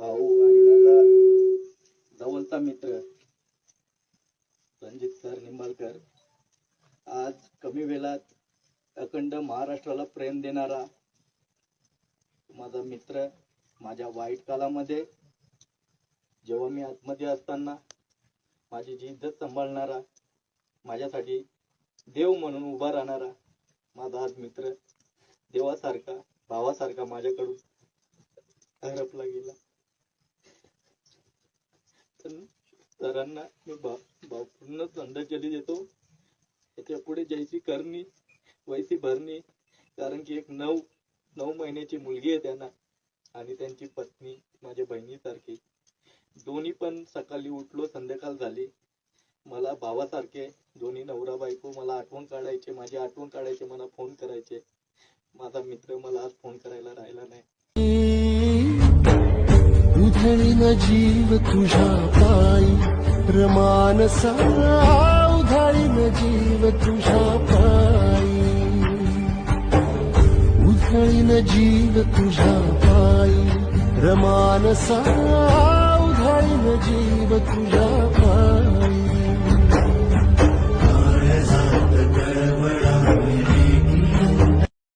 भाऊ आणि माझा जवळचा मित्र. रणजित सर निंबाळकर. आज कमी वेळात अखंड महाराष्ट्राला प्रेम देणारा माझा मित्र माझ्या वाईट काळामध्ये जेव्हा मी आतमध्ये असताना माझी जी इज्जत सांभाळणारा माझ्यासाठी देव म्हणून उभा राहणारा माझा आज मित्र देवासारखा भावासारखा माझ्याकडून हरपला गेला. सरांना मी भाव भावपूर्ण श्रद्धांजली देतो. त्याच्या पुढे जैसी करणी वैसी भरणी. कारण की एक नऊ नऊ महिन्याची मुलगी आहे त्यांना. आणि त्यांची पत्नी माझ्या बहिणीसारखी. दोन्ही पण सकाळी उठलो संध्याकाळ झाली. मला भावासारखे दोन्ही नवरा बायको मला आठवण काढायचे माझी आठवण काढायचे मला फोन करायचे. माझा मित्र मला आज फोन करायला राहिला नाही. उथलिन जीव ताई रमान सौ धि न जीव ताई उथिन जीव ताई रमान सौ धि न जीव त